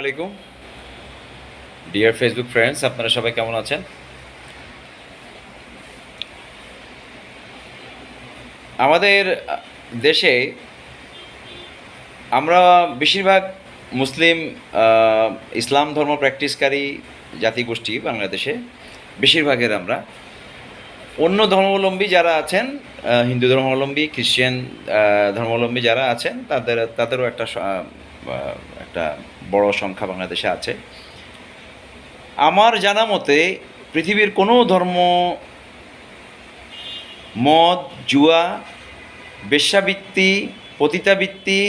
আলাইকুম। Dear Facebook friends আপনারা সবাই কেমন আছেন? আমাদের দেশে আমরা বেশিরভাগ মুসলিম ইসলাম ধর্ম প্র্যাকটিসকারী জাতিগোষ্ঠী বাংলাদেশে, বেশিরভাগের আমরা। অন্য ধর্মাবলম্বী যারা আছেন হিন্দু ধর্মাবলম্বী খ্রিশ্চান ধর্মাবলম্বী যারা আছেন, তাদের, তাদেরও একটা একটা বড় সংখ্যা বাংলাদেশে আছে। আমার জানা মতে পৃথিবীর কোনো ধর্ম, মদ, জুয়া, বেশ্যাবৃত্তি, পতিতাবৃত্তি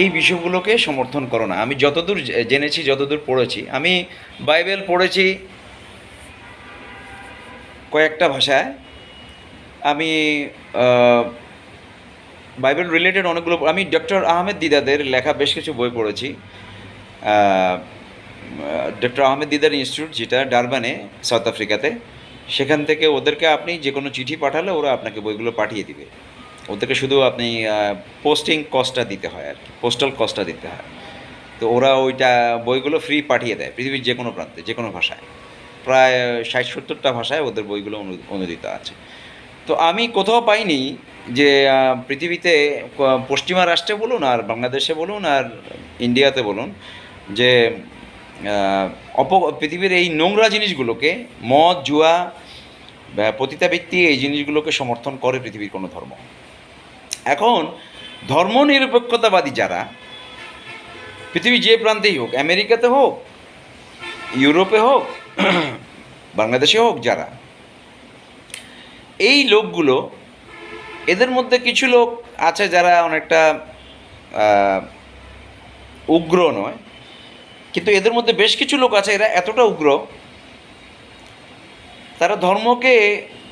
এই বিষয়গুলোকে সমর্থন করো না। আমি যতদূর জেনেছি, যতদূর পড়েছি, আমি বাইবেল পড়েছি কয়েকটা ভাষায়। আমি বাইবেল রিলেটেড অনেকগুলো, আমি ডক্টর আহমেদ দিদাদের লেখা বেশ কিছু বই পড়েছি। ডক্টর আহমেদ দিদার ইনস্টিটিউট যেটা ডারবানে সাউথ আফ্রিকাতে সেখান থেকে ওদেরকে আপনি যে কোনো চিঠি পাঠালে ওরা আপনাকে বইগুলো পাঠিয়ে দিবে। ওদেরকে শুধু আপনি পোস্টিং কস্টটা দিতে হয় আর কি পোস্টাল কস্টটা দিতে হয়। তো ওরা ওইটা বইগুলো ফ্রি পাঠিয়ে দেয়, পৃথিবীর যে কোনো প্রান্তে, যে কোনো ভাষায়। প্রায় ষাট সত্তরটা ভাষায় ওদের বইগুলো অনু- অনুদিত আছে। তো আমি কোথাও পাইনি যে পৃথিবীতে পশ্চিমা রাষ্ট্রে বলুন আর বাংলাদেশে বলুন আর ইন্ডিয়াতে বলুন যে অপ, পৃথিবীর এই নোংরা জিনিসগুলোকে, মদ, জুয়া পতিতাবৃত্তি এই জিনিসগুলোকে সমর্থন করে পৃথিবীর কোনো ধর্ম। এখন ধর্মনিরপেক্ষতাবাদী যারা, পৃথিবী যে প্রান্তেই হোক, আমেরিকাতে হোক, ইউরোপে হোক, বাংলাদেশে হোক যারা এই লোকগুলো, এদের মধ্যে কিছু লোক আছে যারা অনেকটা উগ্র নয়, কিন্তু এদের মধ্যে বেশ কিছু লোক আছে, এরা এতটা উগ্র, তারা ধর্মকে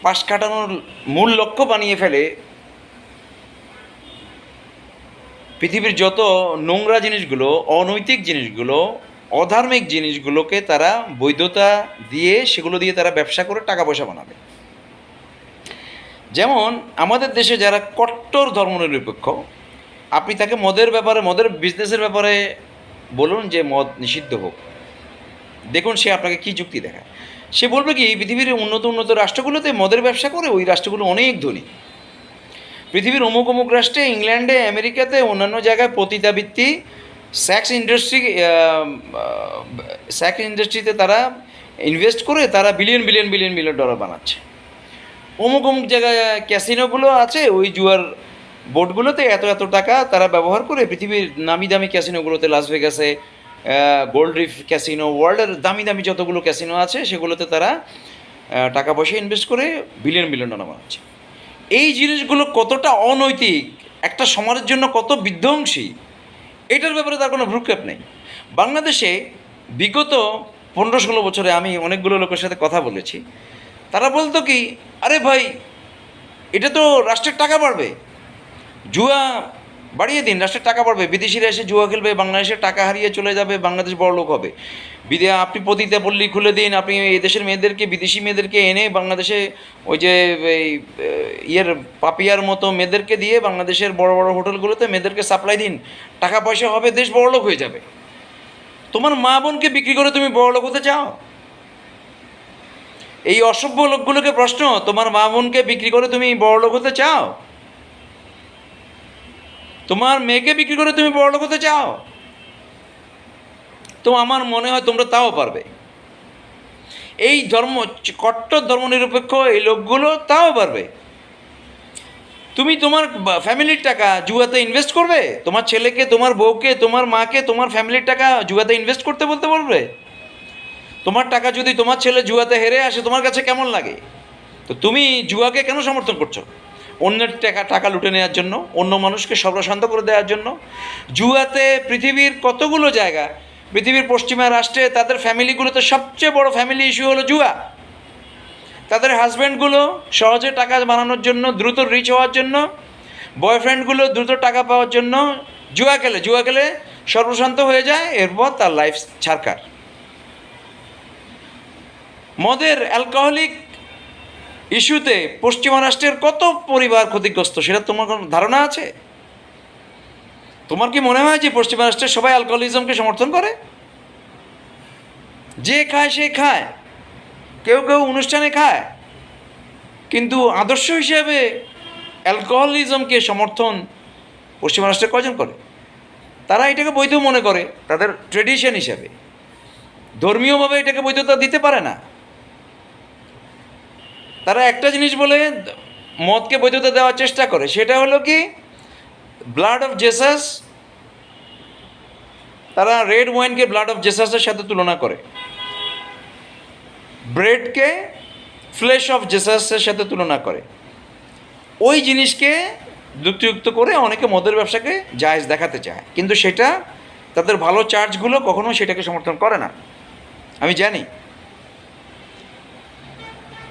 পাশ কাটানোর মূল লক্ষ্য বানিয়ে ফেলে। পৃথিবীর যত নোংরা জিনিসগুলো, অনৈতিক জিনিসগুলো, অধার্মিক জিনিসগুলোকে তারা বৈধতা দিয়ে, সেগুলো দিয়ে তারা ব্যবসা করে টাকা পয়সা বানাবে। যেমন আমাদের দেশে যারা কট্টর ধর্মনিরপেক্ষ আপনি তাকে মদের ব্যাপারে, মদের বিজনেসের ব্যাপারে বলুন যে মদ নিষিদ্ধ হোক। দেখুন সে আপনাকে কি যুক্তি দেখায়। সে বলবে কি পৃথিবীর উন্নত উন্নত রাষ্ট্রগুলোতে মদের ব্যবসা করে, ওই রাষ্ট্রগুলো অনেক ধনী। পৃথিবীর অমুক অমুক রাষ্ট্রে, ইংল্যান্ডে, আমেরিকাতে, অন্যান্য জায়গায় পতিতাবৃত্তি স্যাক্স ইন্ডাস্ট্রি স্যাক্স ইন্ডাস্ট্রিতে তারা ইনভেস্ট করে, তারা billion billion billion billion dollar বানাচ্ছে। অমুক অমুক জায়গায় ক্যাসিনোগুলো আছে, ওই জুয়ার বোর্ডগুলোতে এত এত টাকা তারা ব্যবহার করে পৃথিবীর নামি দামি ক্যাসিনোগুলোতে লাস ভেগাসে গোল্ড রিফ ক্যাসিনো ওয়ার্ল্ডের দামি দামি যতগুলো ক্যাসিনো আছে, সেগুলোতে তারা টাকা পয়সা ইনভেস্ট করে বিলিয়ন বিলিয়ন ডলার বানাচ্ছে। এই জিনিসগুলো কতটা অনৈতিক, একটা সমাজের জন্য কত বিধ্বংসী, এটার ব্যাপারে তার কোনো ভ্রুক্ষেপ নেই। বাংলাদেশে বিগত পনেরো ষোলো বছরে আমি অনেকগুলো লোকের সাথে কথা বলেছি। তারা বলতো কি, আরে ভাই, এটা তো রাষ্ট্রের টাকা বাড়বে। জুয়া বাড়িয়ে দিন, রাষ্ট্রের টাকা বাড়বে। বিদেশিরা এসে জুয়া খেলবে, বাংলাদেশের টাকা হারিয়ে চলে যাবে, বাংলাদেশ বড় লোক হবে। বিদে, আপনি পতিতা পল্লী খুলে দিন, আপনি এই দেশের মেয়েদেরকে, বিদেশি মেয়েদেরকে এনে বাংলাদেশে ওই যে, এই ইয়ের পাপিয়ার মতো মেয়েদেরকে দিয়ে বাংলাদেশের বড় বড় হোটেলগুলোতে মেয়েদেরকে সাপ্লাই দিন। টাকা পয়সা হবে, দেশ বড় লোক হয়ে যাবে। তোমার মা বোনকে বিক্রি করে তুমি বড় লোক হতে চাও? এই অসভ্য লোকগুলোকে প্রশ্ন, তোমার মা বোনকে বিক্রি করে তুমি বড় লোক হতে চাও? তোমার মেয়েকে বিক্রি করে তুমি বড় লোক হতে চাও? তো আমার মনে হয় তোমরা তাও পারবে। এই ধর্ম কট্টর ধর্মনিরপেক্ষ এই লোকগুলো তাও পারবে। তুমি তোমার ফ্যামিলির টাকা জুয়াতে ইনভেস্ট করবে? তোমার ছেলেকে, তোমার বউকে, তোমার মাকে, তোমার ফ্যামিলির টাকা জুয়াতে ইনভেস্ট করতে বলতে বলবে? তোমার টাকা যদি তোমার ছেলে জুয়াতে হেরে আসে, তোমার কাছে কেমন লাগে? তো তুমি জুয়াকে কেন সমর্থন করছ? অন্যের টাকা টাকা লুটে নেওয়ার জন্য, অন্য মানুষকে সর্বশান্ত করে দেওয়ার জন্য? জুয়াতে পৃথিবীর কতগুলো জায়গা, পৃথিবীর পশ্চিমা রাষ্ট্রে তাদের ফ্যামিলিগুলোতে সবচেয়ে বড় ফ্যামিলি ইস্যু হলো জুয়া। তাদের হাজব্যান্ডগুলো সহজে টাকা বানানোর জন্য, দ্রুত রিচ হওয়ার জন্য, বয়ফ্রেন্ডগুলো দ্রুত টাকা পাওয়ার জন্য জুয়া খেলে। জুয়া খেলে সর্বশান্ত হয়ে যায়, এরপর তার লাইফ ছাড়কার মদের অ্যালকোহলিক ইস্যুতে পশ্চিমা রাষ্ট্রের কত পরিবার ক্ষতিগ্রস্ত, সেটা তোমার কোনো ধারণা আছে? তোমার কি মনে হয় যে পশ্চিমা রাষ্ট্রের সবাই অ্যালকোহলিজমকে সমর্থন করে? যে খায়, সে খায়। কেউ কেউ অনুষ্ঠানে খায়। কিন্তু আদর্শ হিসেবে অ্যালকোহলিজমকে সমর্থন পশ্চিমা রাষ্ট্রে কজন করে? তারা এটাকে বৈধ মনে করে, তাদের ট্রেডিশন হিসাবে। ধর্মীয়ভাবে এটাকে বৈধতা দিতে পারে না। তারা একটা জিনিস বলে মদকে বৈধতা দেওয়ার চেষ্টা করে, সেটা হলো কি ব্লাড অফ জেসাস তারা রেড ওয়াইনকে ব্লাড অফ জেসাসের সাথে তুলনা করে। ব্রেডকে ফ্লেশ অফ জেসাসের সাথে তুলনা করে। ওই জিনিসকে যুক্তিযুক্ত করে অনেকে মদের ব্যবসাকে জায়জ দেখাতে চায়, কিন্তু সেটা তাদের ভালো চার্জগুলো কখনো সেটাকে সমর্থন করে না। আমি জানি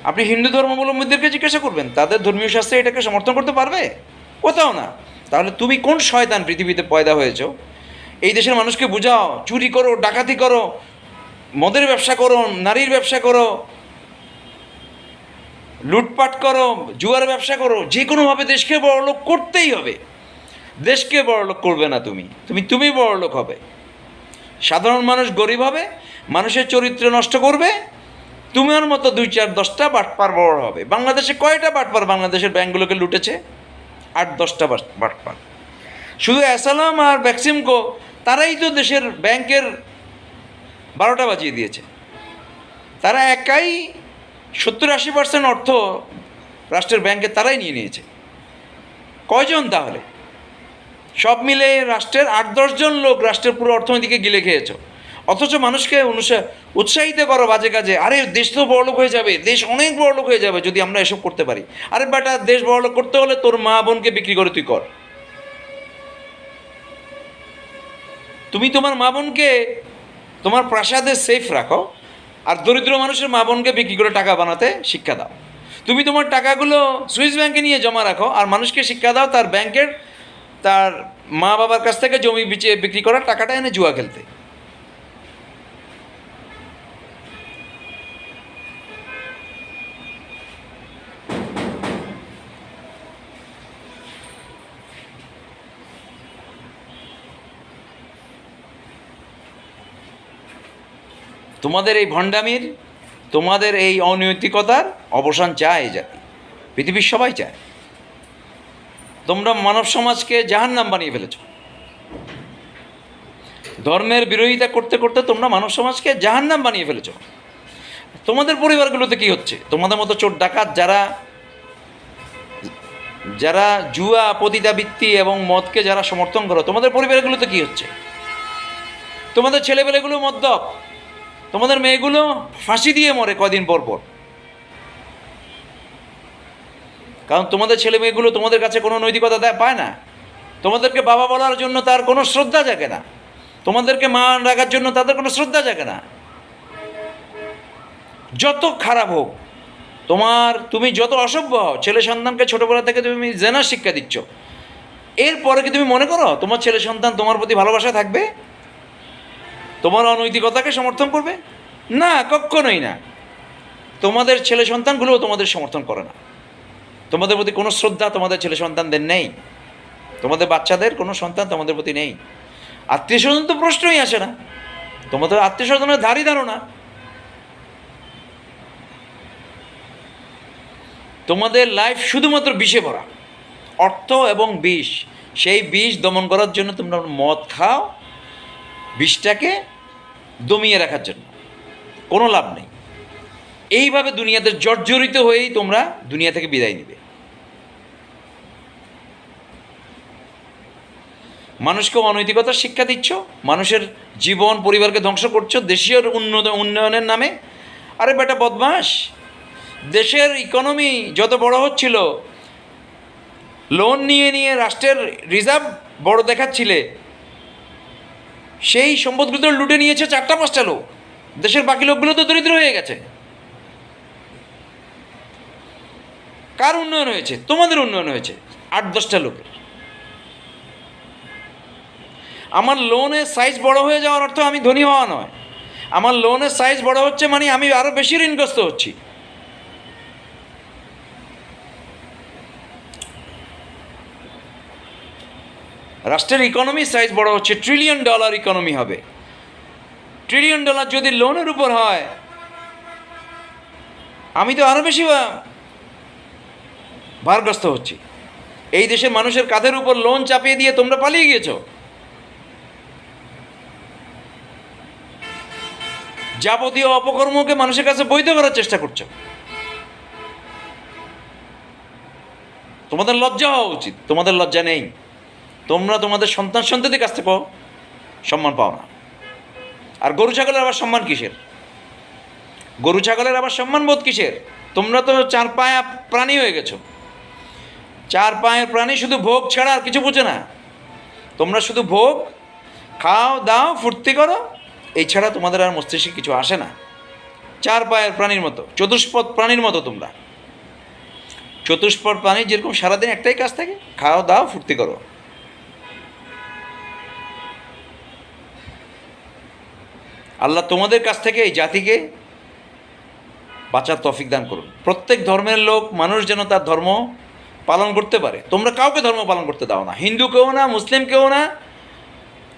আপনি হিন্দু ধর্মাবলম্বীদেরকে জিজ্ঞাসা করবেন, তাদের ধর্মীয় শাস্ত্রে এটাকে সমর্থন করতে পারবে? কোথাও না। তাহলে তুমি কোন শয়তান পৃথিবীতে পয়দা হয়েছো? এই দেশের মানুষকে বুঝাও, চুরি করো, ডাকাতি করো, মদের ব্যবসা করো, নারীর ব্যবসা করো, লুটপাট করো, জুয়ার ব্যবসা করো, যে কোনোভাবে দেশকে বড়লোক করতেই হবে। দেশকে বড়লোক করবে না তুমি। তুমি তুমি বড়লোক হবে। সাধারণ মানুষ গরিব হবে, মানুষের চরিত্র নষ্ট করবে তোমার মতো দুই চার দশটা বাটপার বড় হবে। বাংলাদেশে কয়টা বাটপার বাংলাদেশের ব্যাঙ্কগুলোকে লুটেছে? আট, দশটা বাট- বাটপার শুধু অ্যাসালাম আর ভ্যাক্সিমকো, তারাই তো দেশের ব্যাংকের বারোটা বাজিয়ে দিয়েছে। তারা একাই সত্তর আশি পার্সেন্ট অর্থ রাষ্ট্রের ব্যাংকে তারাই নিয়ে নিয়েছে। কয়জন তাহলে? সব মিলে রাষ্ট্রের আট দশজন লোক রাষ্ট্রের পুরো অর্থনীতিকে গিলে খেয়েছো। অথচ মানুষকে উৎসাহিত করো বাজে কাজে। আরে, দেশ তো বড়লোক হয়ে যাবে, দেশ অনেক বড়লোক হয়ে যাবে যদি আমরা এসব করতে পারি। আরে বেটা, দেশ বড়লোক করতে হলে তোর মা বোনকে বিক্রি করে তুই কর। তুমি তোমার মা বোনকে, তোমার প্রাসাদে সেফ রাখো, আর দরিদ্র মানুষের মা বোনকে বিক্রি করে টাকা বানাতে শিক্ষা দাও। তুমি তোমার টাকাগুলো সুইস ব্যাংকে নিয়ে জমা রাখো, আর মানুষকে শিক্ষা দাও তার ব্যাংকের, তার মা বাবার কাছ থেকে জমি বিচে বিক্রি করার টাকাটা এনে জুয়া খেলতে। তোমাদের এই ভণ্ডামির, তোমাদের এই অনৈতিকতার অবসান চায় জাতি। পৃথিবীর সবাই চায়। তোমরা মানব সমাজকে জাহান্নাম বানিয়ে ফেলেছ। ধর্মের বিরোধিতা করতে করতে তোমরা মানব সমাজকে জাহান্নাম বানিয়ে ফেলেছ। তোমাদের পরিবারগুলোতে কি হচ্ছে? তোমাদের মতো চোর ডাকাত যারা যারা জুয়া, পতিতাবৃত্তি এবং মদকে যারা সমর্থন করো, তোমাদের পরিবারগুলোতে কি হচ্ছে? তোমাদের ছেলেপেলেগুলো মদ্যপ। তোমাদের মেয়েগুলো ফাঁসি দিয়ে মরে কদিন পর পর। কারণ তোমাদের ছেলে মেয়েগুলো তোমাদের কাছে কোনো নৈতিকতা দেয়, পায় না। তোমাদেরকে বাবা বলার জন্য তার কোনো শ্রদ্ধা জাগে না। তোমাদেরকে মা রাখার জন্য তাদের কোনো শ্রদ্ধা জাগে না। যত খারাপ হোক, তোমার তুমি যত অসভ্য হও, ছেলে সন্তানকে ছোটোবেলা থেকে তুমি জেনার শিক্ষা দিচ্ছ। এরপরে কি তুমি মনে করো তোমার ছেলে সন্তান তোমার প্রতি ভালোবাসা থাকবে? তোমার অনৈতিকতাকে সমর্থন করবে? না কখনোই না। তোমাদের ছেলে সন্তানগুলোও তোমাদের সমর্থন করে না। তোমাদের প্রতি কোনো শ্রদ্ধা তোমাদের ছেলে সন্তানদের নেই। তোমাদের বাচ্চাদের কোনো সন্তান তোমাদের প্রতি নেই। আত্মীয় স্বজন তো প্রশ্নই আসে না। তোমাদের আত্মীয় স্বজনের ধারই ধারণা তোমাদের লাইফ শুধুমাত্র বিষে ভরা। অর্থ এবং বিষ, সেই বিষ দমন করার জন্য তোমরা মদ খাও বিষটাকে দমিয়ে রাখার জন্য। কোনো লাভ নেই। এইভাবে দুনিয়াতে জর্জরিত হয়েই তোমরা দুনিয়া থেকে বিদায় নিবে। মানুষকে অনৈতিকতার শিক্ষা দিচ্ছ, মানুষের জীবন, পরিবারকে ধ্বংস করছ, দেশীয় উন্নত উন্নয়নের নামে। আরে বেটা বদমাস দেশের ইকোনমি যত বড় হচ্ছিল লোন নিয়ে নিয়ে রাষ্ট্রের রিজার্ভ বড় দেখাচ্ছিলে সেই সম্পদগুলো তো লুটে নিয়েছে চারটা পাঁচটা লোক। দেশের বাকি লোকগুলো তো দরিদ্র হয়ে গেছে। কার উন্নয়ন হয়েছে? তোমাদের উন্নয়ন হয়েছে, আট দশটা লোকের। আমার লোনের সাইজ বড় হয়ে যাওয়ার অর্থ আমি ধনী হওয়া নয়। আমার লোনের সাইজ বড় হচ্ছে মানে আমি আরও বেশি ঋণগ্রস্ত হচ্ছি। রাষ্ট্রের ইকোনমি সাইজ বড় হচ্ছে ট্রিলিয়ন ডলার ইকোনমি হবে। ট্রিলিয়ন ডলার যদি লোনের উপর হয়, আমি তো আরও বেশি ভারগ্রস্ত হচ্ছি। এই দেশের মানুষের কাঁধের উপর লোন চাপিয়ে দিয়ে তোমরা পালিয়ে গিয়েছো। যাবতীয় অপকর্মকে মানুষের কাছে বৈধ করার চেষ্টা করছ। তোমাদের লজ্জা হওয়া উচিত, তোমাদের লজ্জা নেই। তোমরা তোমাদের সন্তান সন্ততির কাছ থেকেও সম্মান পাও না। আর গরু ছাগলের আবার সম্মান কিসের? গরু ছাগলের আবার সম্মান বোধ কিসের? তোমরা তো চার পায়া প্রাণী হয়ে গেছো। চার পায়ের প্রাণী শুধু ভোগ ছাড়া আর কিছু বুঝে না। তোমরা শুধু ভোগ, খাও, দাও, ফুর্তি করো, এই ছাড়া তোমাদের আর মস্তিষ্কে কিছু আসে না। চার পায়ের প্রাণীর মতো, চতুষ্পদ প্রাণীর মতো তোমরা। চতুষ্পদ প্রাণী যেরকম সারাদিন একটাই কাজ থাকে, খাও, দাও, ফুর্তি করো। আল্লাহ তোমাদের কাছ থেকে এই জাতিকে বাঁচার তফিক দান করুন। প্রত্যেক ধর্মের লোক, মানুষ যেন তার ধর্ম পালন করতে পারে। তোমরা কাউকে ধর্ম পালন করতে দাও না। হিন্দু কেউ না, মুসলিম কেউ না,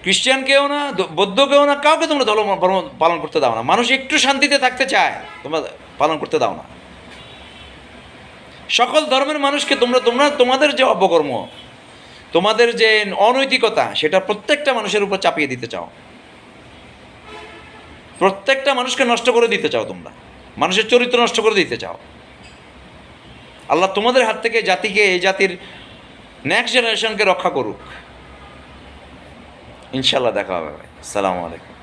খ্রিস্টান কেউ না বৌদ্ধ কেউ না, কাউকে তোমরা ধর্ম ধর্ম পালন করতে দাও না। মানুষ একটু শান্তিতে থাকতে চায়, তোমরা পালন করতে দাও না। সকল ধর্মের মানুষকে তোমরা তোমরা, তোমাদের যে অপকর্ম, তোমাদের যে অনৈতিকতা, সেটা প্রত্যেকটা মানুষের উপর চাপিয়ে দিতে চাও। প্রত্যেকটা মানুষকে নষ্ট করে দিতে চাও তোমরা। মানুষের চরিত্র নষ্ট করে দিতে চাও। আল্লাহ তোমাদের হাত থেকে জাতিকে, এই জাতির নেক্সট জেনারেশনকে রক্ষা করুক। ইনশাল্লাহ দেখা হবে ভাই। সালামু আলাইকুম।